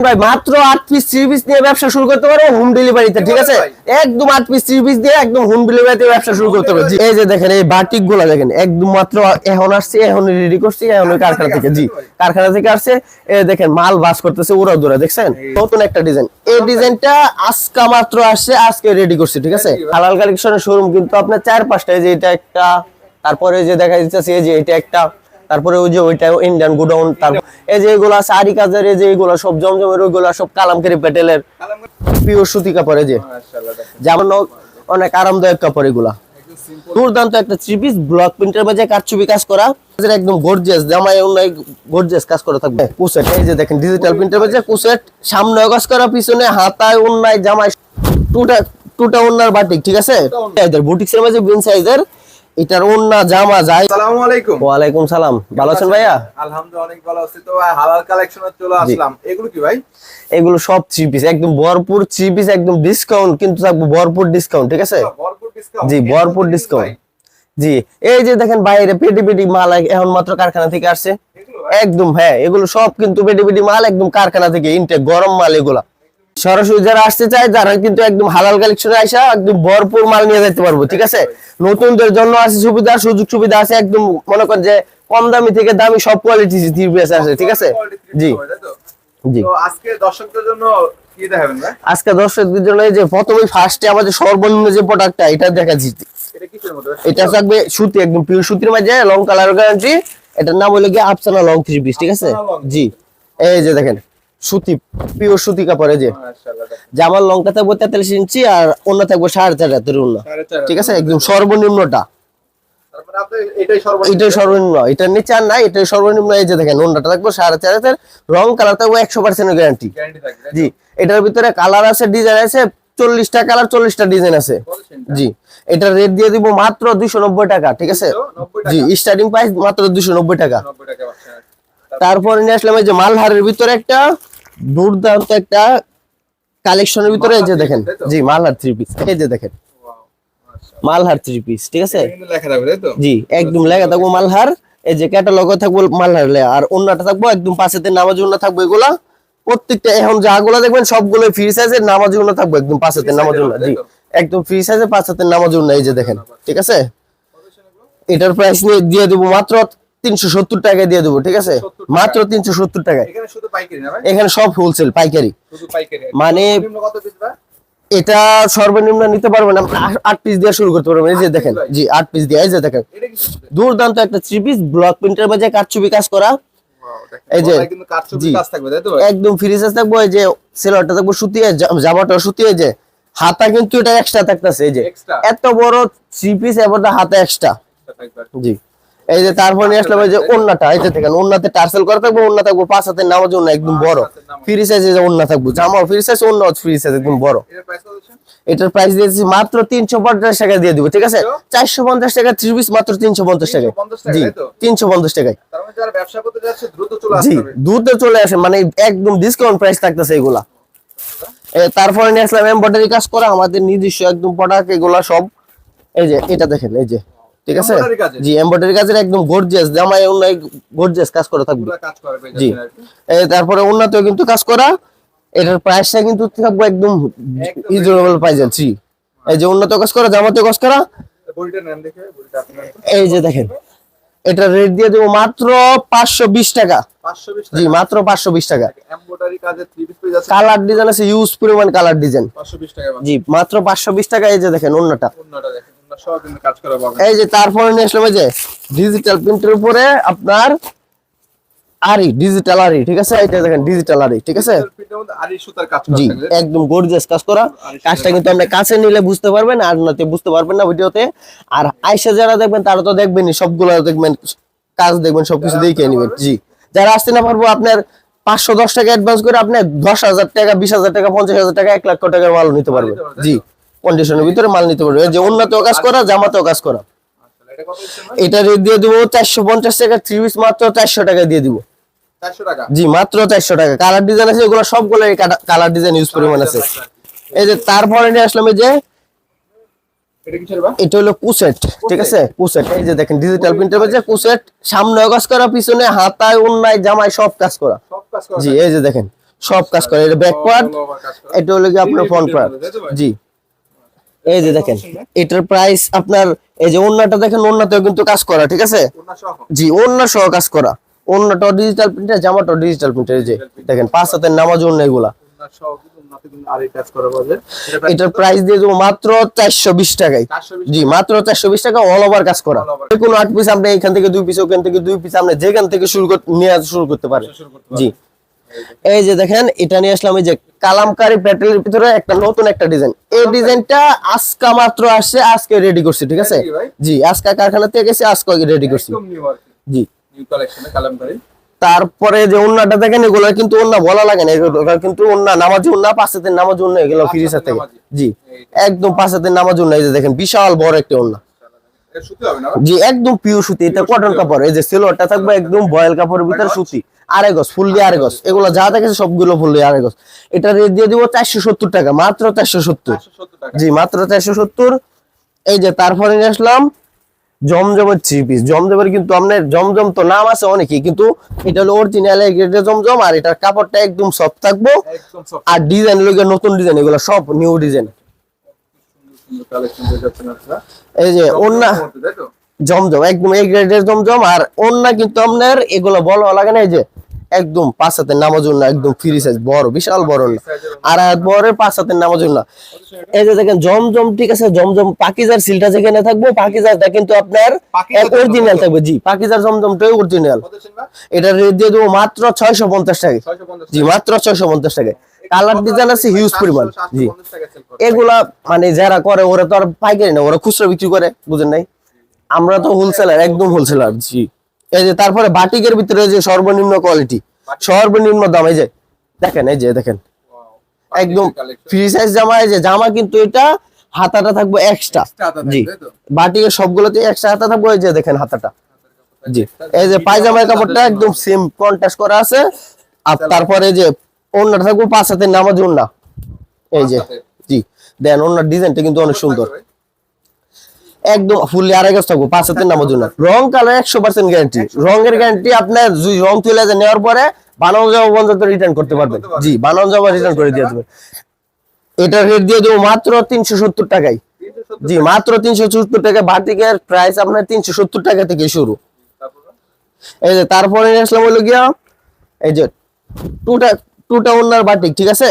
ভাই মাত্র আট পিস থ্রি পিস নিয়ে ব্যবসা শুরু করতে পারো হোম ডেলিভারিতে ঠিক আছে? একদম আট পিস থ্রি পিস দিয়ে একদম হোম ডেলিভারিতে ব্যবসা শুরু করতে পারবে জি, এই যে দেখেন এই বাটিকগুলা দেখেন একদম মাত্র এখন আসছে এখন রেডি করছি এখন কারখানা থেকে। জি কারখানা থেকে আসছে দেখেন মাল বাস করতেছে উড়া দুরা দেখছেন নতুন একটা ডিজাইন এই ডিজাইনটা আজকা মাত্র আসছে আজকে রেডি করছি ঠিক আছে? হালাল কালেকশনের শোরুম কিন্তু আপনার চার পাঁচটা এই যে এটা একটা তারপরে যে দেখা যাচ্ছে এই যে এটা একটা তারপরে ওই যে ওইটা ইন্ডিয়ান গোডাউন তারপর এই যে এগুলো আরি কাজের, এই যে এগুলো সব জমজমের, ওইগুলো সব কালামকারি প্যাটেলের পিওর সুতি কাপড় যে। যেমন অনেক আরামদায়ক কাপড় এগুলা। দুর্দান্ত একটা থ্রি পিস ব্লক প্রিন্টের মাঝে কারচুপি কাজ করা। একদম গর্জিয়াস জামাই অন্যায় গর্জিয়াস কাজ করা থাকবে। কুসেট, এই যে দেখেন ডিজিটাল প্রিন্টের মাঝে কুসেট। সামনে কাজ করা, পিছনে হাতায় অন্যায় জামাই। টুটা টুটা ওন্নার বাটিক ঠিক আছে? বুটিক্সের মাঝে বিন সাইজের এটার ওন্না জামা যায় আসসালামু আলাইকুম। ওয়ালাইকুম সালাম। ভালো আছেন ভাইয়া? আলহামদুলিল্লাহ অনেক ভালো আছি তো ভাই, হালাল কালেকশনে চলে আসলাম। এগুলো কি ভাই? এগুলো সব থ্রি পিস একদম ভরপুর থ্রি পিস একদম ডিসকাউন্ট কিন্তু থাকবে ভরপুর ডিসকাউন্ট ঠিক আছে? ভরপুর ডিসকাউন্ট জি ভরপুর ডিসকাউন্ট জি এই যে দেখেন বাইরে পেটি পেটি মাল এখন মাত্র কারখানা থেকে আসছে। একদম হ্যাঁ এগুলো সব কিন্তু পেটি পেটি মাল একদম কারখানা থেকে ইনটেক গরম মাল এগুলা। সরাসরি যারা আসতে চায় তারা কিন্তু একদম হালাল কালেকশনে আসা একদম ভরপুর মাল নিয়ে যেতে পারব ঠিক আছে? নতুনদের জন্য আছে সুবিধা সুযোগ সুবিধা আছে একদম মনে করেন যে কম দামি থেকে দামি সব কোয়ালিটি থ্রি পিস আছে ঠিক আছে? জি। জি। আজকে দর্শকদের জন্য আজকে দর্শকদের যে প্রথমে ফার্স্টে আমাদের সর্বনিম্ন যে প্রোডাক্টটা এটা দেখাচ্ছি। এটা থাকবে সুতি একদম পিওর সুতির মাঝে লং কালার গ্যারান্টি এটার নাম হলো গিয়ে আফসানা লং থ্রি পিস ঠিক আছে? জি। এই যে দেখেন সুতি পিওর সুতি কাপড়ে যে। জামার লংটা থাকবে তেতাল্লিশ ইঞ্চি আর অন্য থাকবে সাড়ে চার হাতের অন্য ঠিক আছে? একদম সর্বনিম্নটা। তারপরে এটাই সর্বনিম্ন। এটাই সর্বনিম্ন। এটার নিচে আর নাই এটাই সর্বনিম্ন। এই যে দেখেন অন্যটা থাকবে সাড়ে চার হাতের। রং কালার থাকবে একশো পার্সেন্ট গ্যারান্টি জি এটার ভিতরে কালার আছে ডিজাইন আছে চল্লিশটা কালার চল্লিশটা ডিজাইন আছে। জি এটা রেট দিয়ে দিব মাত্র দুইশো টাকা ঠিক আছে? জি স্টার্টিং প্রাইস মাত্র দুইশো টাকা। 90 টাকা পাচ্ছেন তারপরে নিয়ে আসলাম এই যে মালহারের ভিতরে একটা দুর্দান্ত একটা কালেকশনের ভিতরে এই যে দেখেন। জি মালহার থ্রি পিস এই যে দেখেন। মালহার থ্রি পিস ঠিক আছে? জি একদম লেখা থাকব মালহার এই যে ক্যাটালগে থাকব মালহার আর অন্যটা থাকব একদম পাশেতে নামাজ অন্য থাকব এগুলা। প্রত্যেকটা এখন যাগুলো দেখবেন সবগুলো ফ্রি সাইজের নামাজ অন্য থাকব একদম পাশেতে নামাজ অন্য জি একদম ফ্রি সাইজে পাশেতে নামাজ অন্য এই যে দেখেন। ঠিক আছে? এটার প্রাইস নিয়ে দিয়ে দেবো মাত্র তিনশো সত্তর টাকায় দিয়ে দেবো ঠিক আছে? মাত্র তিনশো সত্তর টাকায়। এখানে শুধু পাইকারি না ভাই? এখানে সব হোলসেল পাইকারি। শুধু পাইকারি। মানে- এটা সর্বনিম্ন নিতে পারবেন আপনি আট- আট পিস দিয়ে শুরু করতে পারবেন এই যে দেখেন। জি আট পিস দিয়ে এই যে দেখেন। দুর্দান্ত একটা থ্রি পিস ব্লক প্রিন্টের মাঝে কারচুপি কাজ করা। এই যে- গলায় কিন্তু কাজ থাকবে তাই তো একদম ফ্রি সাইজ থাকব এই যে সেলারটা থাকব সুতিয়ে জামাটা সুতিয়ে যে হাতা কিন্তু এটা এক্সট্রা থাকতেছে এই যে। এত বড় থ্রি পিস এবার হাতা এক্সট্রা জি। এই যে তারপর নিয়ে আসলাম এই যে ওন্নাটা এই যে দেখেন ওন্নাতে টার্সেল করা থাকব ওন্না থাকব পাঁচ হাতের নামার জন্য একদম বড়। নামাজ। ফ্রি সাইজে যে ওন্না থাকব জামা ফ্রি সাইজ ওন্না ফ্রি সাইজ একদম বড়। এটার প্রাইস দিয়েছি মাত্র তিনশো পঞ্চাশ টাকা দিয়ে দিব ঠিক আছে? চারশো পঞ্চাশ টাকা থ্রি পিস মাত্র তিনশো পঞ্চাশ টাকায়। 350 টাকা, জি তিনশো পঞ্চাশ টাকায়। তার মানে দ্রুত চলে জি দ্রুত চলে আসে মানে একদম ডিসকাউন্ট প্রাইস থাকতেছে এগুলা। তারপরে নিয়ে আসলাম এমব্রয়ডারি কাজ করা আমাদের নিজস্ব একদম প্রোডাক্ট এগুলা সব। এই যে এটা দেখেন এই যে। ঠিক আছে? জি এমব্রয়ডারি কাজের একদম গর্জিয়াস জামাই অন্য গর্জিয়াস কাজ করা থাকবে। কাজ করবে জি। তারপরে উন্নত কিন্তু কাজ করা এটার প্রাইসটা কিন্তু থাকবে একদম রিজনেবল প্রাইসে জি। এই যে উন্নত কাজ করা জামাতে কাজ করা। এই যে দেখেন এটা রেট দিয়ে দেবো মাত্র পাঁচশো বিশ টাকা। 520 জি মাত্র পাঁচশো বিশ টাকা। এমব্রয়ডারি কাজে 3 পিস পেয়ে কালার ডিজাইন আছে ইউজ পরিমাণ কালার ডিজাইন 520 টাকা জি মাত্র পাঁচশো বিশ টাকা এই যে দেখেন অন্যটা। অন্যটা দেখেন কিন্তু কাজ করা পাবেন এই যে তারপরে নিয়ে আসলাম যে ডিজিটাল প্রিন্টের উপরে আপনার আরি ডিজিটাল আরি ঠিক আছে? এটা দেখেন ডিজিটাল আরি ঠিক আছে? জি একদম গর্জিয়াস কাজ করা। কাজটা কিন্তু আপনি কাছে নিলে বুঝতে পারবেন আর নাতে বুঝতে পারবেন না ভিডিওতে। আর আইসা যারা দেখবেন তারা তো দেখবেনই সবগুলো দেখবেন কাজ দেখবেন সবকিছু দেখে নেবেন। জি যারা আসতে না পারব আপনার পাঁচশো দশ টাকা অ্যাডভান্স করে আপনি দশ হাজার টাকা বিশ হাজার টাকা পঞ্চাশ হাজার টাকা এক লক্ষ টাকার মাল নিতে পারবেন, জি। কন্ডিশনের ভিতরে মাল নিতে পারবে। যে উন্নত কাজ করা জামাতেও কাজ করা। এটা রেট দিয়ে দিব চারশো পঞ্চাশ টাকা থ্রি পিস মাত্র চারশো টাকা দিয়ে দিব। 400 টাকা? জি মাত্র চারশো টাকা। কালার ডিজাইন আছে এগুলো সবগুলো কালার ডিজাইন ইউজ পরিমাণ আছে। এই যে তারপরে নিয়ে আসলাম এই যে এটা হলো কুসেট ঠিক আছে? কুসেট এই যে দেখেন ডিজিটাল প্রিন্টের মধ্যে কুসেট সামনে কাজ করা পিছনে হাতায় উন্নায় জামায় সব কাজ করা। জি এই যে দেখেন সব কাজ করে। এটা ব্যাক পার্ট। এটা হলো কি আপনার ফ্রন্ট পার্ট? জি। এই যে দেখেন এটার প্রাইস আপনার এই যে ওন্নাটা দেখেন ওন্নাতেও কিন্তু কাজ করা ঠিক আছে? জি ওন্না সহ কাজ করা। ওন্নাটাও ডিজিটাল প্রিন্টার জামাটাও ডিজিটাল প্রিন্টার এই যে দেখেন পাঁচ হাতের নামাজ ওন্না এগুলা। এটার প্রাইস দিয়ে দেবো মাত্র চারশো বিশ টাকায়। জি মাত্র চারশো বিশ টাকা অল ওভার কাজ করা। যে কোনো আট পিস আপনি এখান থেকে দুই পিস ওখান থেকে দুই পিস আপনি যেখান থেকে শুরু করতে নিয়ে শুরু করতে পারেন। জি। এই যে দেখেন এটা নিয়ে আসলাম এই যে কালামকারি প্যাটেলের ভিতরে একটা নতুন একটা ডিজাইন। এই ডিজাইনটা আজকে মাত্র আসছে আজকে রেডি করছি ঠিক আছে? জি আজকে কারখানা থেকে গেছে আজকে রেডি করছি। জি। Collection এ কালামকারী। তারপরে যে ওন্নাটা দেখেন এগুলো কিন্তু ওন্না বলা লাগে না এগুলো কিন্তু ওন্না নামাজি ওন্না পাঁচাতের নামাজ ওন্না এগুলো ফ্রিজের থেকে। জি। একদম পাঁচাতের নামাজ ওন্না এই যে দেখেন বিশাল বড় একটা ওন্না। এটা সুতি হবে না জি একদম পিওর সুতি এটা কটন কাপড় এই যে সিলোয়ারটা থাকবে একদম বয়েল কাপড়ের ভিতরে সুতি। আড়াই গজ ফুললি আড়াই গজ। এগুলো যা দেখেছে সবগুলো ফুললি আড়াই গজ। এটা রেট দিয়ে দিব চারশো সত্তর টাকা মাত্র চারশো সত্তর। জি মাত্র চারশো সত্তর। এই যে তারপরে নিয়ে আসলাম জমজমের থ্রি পিস। জমজমের কিন্তু আপনার জমজম তো নাম আছে অনেকই কিন্তু এটা হলো অরিজিনাল জমজম আর এটার কাপড়টা একদম সফট থাকব। আর ডিজাইন লোকের নতুন ডিজাইন এগুলো সব নিউ ডিজাইন। এই যে মধ্যে, জমজম একদম এই গ্রেডের জমজম আর অন্য কিন্তু আপনার এগুলো বলো লাগে না এই যে একদম পাঁচ হাতের নামাজ না একদম ফ্রি সাইজ বড় বিশাল বড় না। আর আর বড় পাঁচ হাতের নামাজ না এই যে দেখেন জমজম ঠিক আছে জমজম পাকিজার সিলটা যেখানে থাকব পাকিজারটা কিন্তু আপনার অরিজিনাল থাকবে। জি পাকিজার জমজমটাই অরিজিনাল? এটা রেট দিয়ে দেবো মাত্র ছয়শো পঞ্চাশ টাকা 650 জি মাত্র ছয়শো পঞ্চাশ টাকা কালার ডিজাইন আছে হিউজ পরিমাণ। জি। 750 টাকা sell করে। এগুলা মানে যারা করে ওরা তো আর পাইকারি না ওরা খুচরা বিক্রি করে বুঝেন নাই? আমরা তো হোলসেলার একদম হোলসেলার জি। এই যে তারপরে বাটিকের ভিতরে যে সর্বনিম্ন কোয়ালিটি সর্বনিম্ন দাম এই যে দেখেন এই যে দেখেন। একদম ফ্রি সাইজ জামা এই যে জামা কিন্তু এটা হাতাটা থাকবে এক্সট্রা জি বাটিকের সবগুলোতে এক্সট্রা হাতা থাকবে এই যে দেখেন হাতাটা। জি এই যে পায়জামার কাপড়টা একদম সেম কন্ট্রাস্ট করা আছে। আর তারপরে এই যে অন্যটা থাকবে পাঁচ হাতের নামাজ ওন্না এই যে জি দেন ওনার ডিজাইনটা কিন্তু অনেক সুন্দর। একদম ফুললি আড়াই গাছ থাকব পাঁচ হাতের নামার জন্য। রং কালার একশো পার্সেন্ট গ্যারান্টি রঙের গ্যারান্টি আপনার রং তুলে নেওয়ার পরে বানানো যাওয়া পর্যন্ত রিটার্ন করতে পারবেন। জি বানানো যাওয়া রিটার্ন করে দিয়ে দেবেন। এটা রেট দিয়ে দেবো মাত্র তিনশো সত্তর টাকায়। জি মাত্র তিনশো সত্তর টাকা বাটিকের প্রাইস আপনার তিনশো সত্তর টাকা থেকে শুরু। এই যে তারপরে আসলাম হলো গিয়া এই যে টুটা টুটা ওনার বাটিক ঠিক আছে?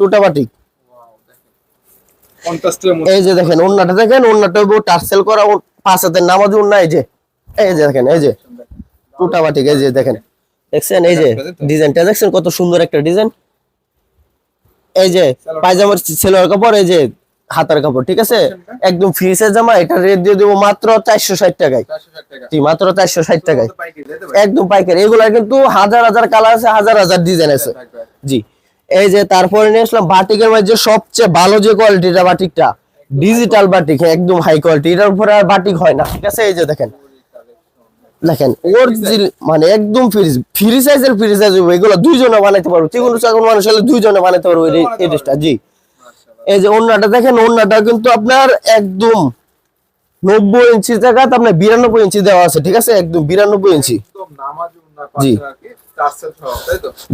টুটা বাটিক Wow, দেখেন। কন্ট্রাস্টের মধ্যে এই যে দেখেন ওন্নাটা দেখেন ওন্নাটা টার্সেল করা পাঁচ হাতের নামাজ ওন্না এই যে এই যে দেখেন এই যে টুটাবাটিক এই যে দেখেন দেখছেন এই যে ডিজাইনটা দেখছেন কত সুন্দর একটা ডিজাইন। এই যে পায়জামার ছেলের কাপড় এই যে হাতার কাপড় ঠিক আছে? একদম ফ্রি সাইজ জামা এটা রেট দিয়ে দেবো মাত্র চারশো ষাট টাকায়। 460 টাকা। জি মাত্র চারশো ষাট টাকায়? একদম পাইকারি এগুলা কিন্তু হাজার হাজার কালার আছে হাজার হাজার ডিজাইন আছে। জি। এই যে তারপরে নিয়ে আসলাম বাটিকের মধ্যে সবচেয়ে ভালো যে কোয়ালিটিটা বাটিকটা ডিজিটাল বাটিক একদম হাই কোয়ালিটি এটার উপরে আর বাটিক হয় না। ঠিক আছে এই যে দেখেন। দেখেন অরিজিনাল মানে একদম ফ্রি ফ্রি সাইজের ফ্রি সাইজ এগুলো দুইজনে বানাইতে পারব। যে কোনো চাকর মানুষ হলে দুইজনে বানাইতে পারব এই ড্রেসটা জি। এই যে ওন্নাটা দেখেন ওন্নাটা কিন্তু আপনার একদম নব্বই ইঞ্চি জায়গা আপনার বিরানব্বই ইঞ্চি দেওয়া আছে ঠিক আছে? একদম বিরানব্বই ইঞ্চি। একদম নামাজ উন্না জি।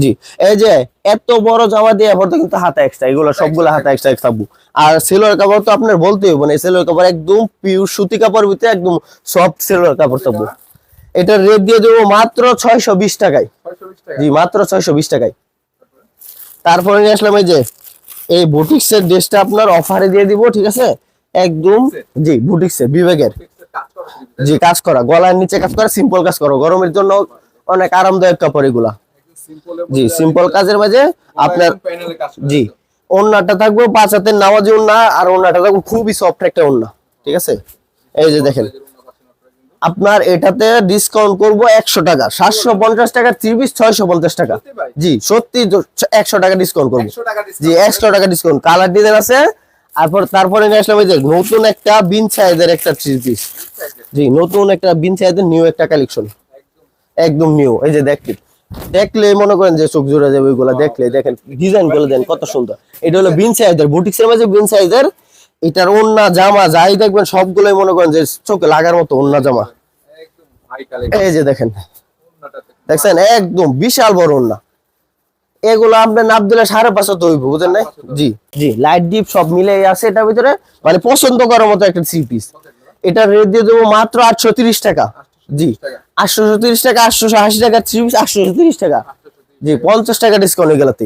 জি এই যে এত বড় জামা দিয়ে এরপর কিন্তু হাতা এক্সট্রা এগুলো সবগুলো হাতা এক্সট্রা থাকব। আর সেলোয়ার কাপড় তো আপনার হবে না সেলোয়ার কাপড় একদম পিওর সুতি কাপড় ভিতরে একদম সফট সেলোয়ার কাপড় থাকব। এটার রেট দিয়ে দেবো মাত্র ছয়শো বিশ টাকায়। জি মাত্র ছয়শো বিশ টাকায়। তারপরে নিয়ে আসলাম এই যে এই বুটিক্সের ড্রেসটা আপনার অফারে দিয়ে দিব ঠিক আছে? একদম জি বুটিক্সের বিবেকের? জি কাজ করা গলার নিচে কাজ করা সিম্পল কাজ করো গরমের জন্য অনেক আরামদায়ক কাপড় এগুলা। জি সিম্পল কাজের মাঝে আপনার জি? ওন্নাটা থাকবে পাঁচ হাতের নামাজি ওন্না আর ওন্নাটা থাকবে খুবই সফট একটা ওন্না ঠিক আছে? এই যে দেখেন আপনারা এটাতে ডিসকাউন্ট করব একশো টাকা সাতশো পঞ্চাশ টাকা ত্রিশ ছয়শো পঞ্চাশ টাকা। জি সত্যি একশো টাকা ডিসকাউন্ট করব। 100 টাকা জি। একশো টাকা ডিসকাউন্ট কালার ডিজাইন আছে তারপর তারপরে আসলাম এই যে নতুন একটা বিন সাইজের একটা থ্রি পিস জি নতুন একটা বিন সাইজের নিউ একটা কালেকশন একদম নিউ এই যে দেখতে দেখলে মনে করেন যে চোখ জোড়া যাবে ওইগুলা দেখলে দেখেন ডিজাইনগুলো দেন কত সুন্দর। এটা হলো বিন সাইজের বুটিক্সের মাঝে বিন সাইজের এটার ওন্না জামা যাই দেখবেন সবগুলোই মনে করেন যে চোখে লাগার মতো ওন্না জামা। এই যে দেখেন দেখছেন? একদম বিশাল বড় ওন্না এগুলো আপনার নাপ দিলে সাড়ে পাঁচশো তো হইব বুঝেন না জি জি লাইট ডিপ সব মিলে আছে এটার ভিতরে মানে পছন্দ করার মতো একটা থ্রি পিস এটা রেট দিয়ে দেবো মাত্র আটশো তিরিশ টাকা। জি। আটশো তিরিশ টাকা আটশো আশি টাকা থ্রি পিস তিরিশ টাকা। জি পঞ্চাশ টাকা ডিসকাউন্ট গেলাতে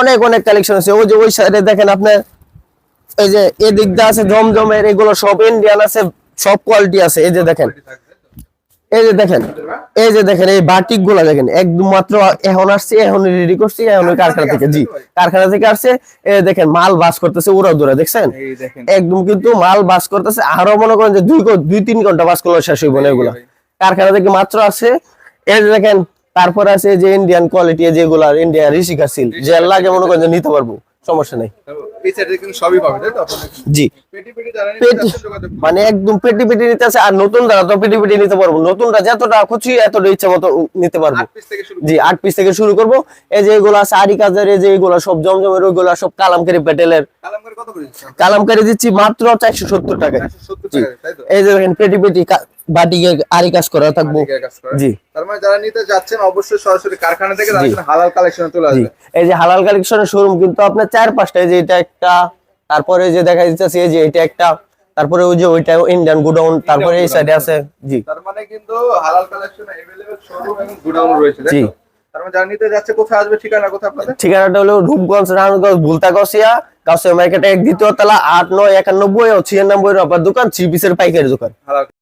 অনেক অনেক কালেকশন আছে। ওই যে ওই সাইডে দেখেন আপনার এই যে এদিক দিয়ে আছে জমজমের এগুলো সব ইন্ডিয়ান আছে সব কোয়ালিটি আছে। এই যে দেখেন এই যে দেখেন এই যে দেখেন এই বাটিকগুলা দেখেন একদম মাত্র এখন আসছে এখন রেডি করছি এখন কারখানা থেকে জি কারখানা থেকে আসছে এই দেখেন মাল বাস করতেছে উড়া দুরা দেখছেন? একদম কিন্তু মাল বাস করতেছে আরও মনে করেন যে দুই দুই তিন ঘণ্টা বাস করলে শেষ হইব না এগুলা। কারখানা থেকে মাত্র আছে এই যে দেখেন তারপর আছে যে ইন্ডিয়ান কোয়ালিটি যেগুলা ইন্ডিয়ান ঋষিকা সিল যে লাগে মনে করেন যে নিতে পারব। সমস্যা নেই। জি। মানে একদম পেটি পেটি নিতে আছে আর নতুন দ্বারা তো পেটি পেটি নিতে পারব। নতুনটা যতটা খুশি এতটা ইচ্ছা মতো নিতে পারব। জি আট পিস থেকে শুরু করব। এই যে এগুলো আছে আরি কাজের এই যে এগুলো সব জমজমের ওইগুলো সব কালামকারি প্যাটেলের কালামকারি দিচ্ছি মাত্র চারশো সত্তর টাকায়। 170 জি। টাকা এই যে দেখেন পেটি পেটি কা- বাটিকে আরি কাজ করা থাকবো মালিকের কাজ করে। জি তার মানে যারা নিতে যাচ্ছেন অবশ্যই সরাসরি কারখানা থেকে তারা জি। এখানে হালাল কালেকশনে চলে জি আসবে এই যে হালাল কালেকশনের শোরুম কিন্তু আপনার চার পাঁচটা এই যে এটা একটা তারপরে এই যে দেখা যাচ্ছে এই যে এটা একটা তারপরে ওই যে ওইটা ইন্ডিয়ান গুডাউন তারপরে এই সাইডে আছে জি তার মানে কিন্তু হালাল কালেকশন अवेलेबल শোরুম এবং গোডাউন রয়েছে তাই জি। তো তার মানে যারা নিতে যাচ্ছে কোথায় আসবে ঠিকানা কোথায় আপনাদের ঠিকানাটা হলো রূপগঞ্জ রানগঞ্জ ভুলতা গছিয়া গাছিয়া মার্কেটে এক দ্বিতীয় তলা আট নয় একানব্বই ও ছিয়ানব্বই রূপার দোকান থ্রি পিসের পাইকারি দোকান হালাল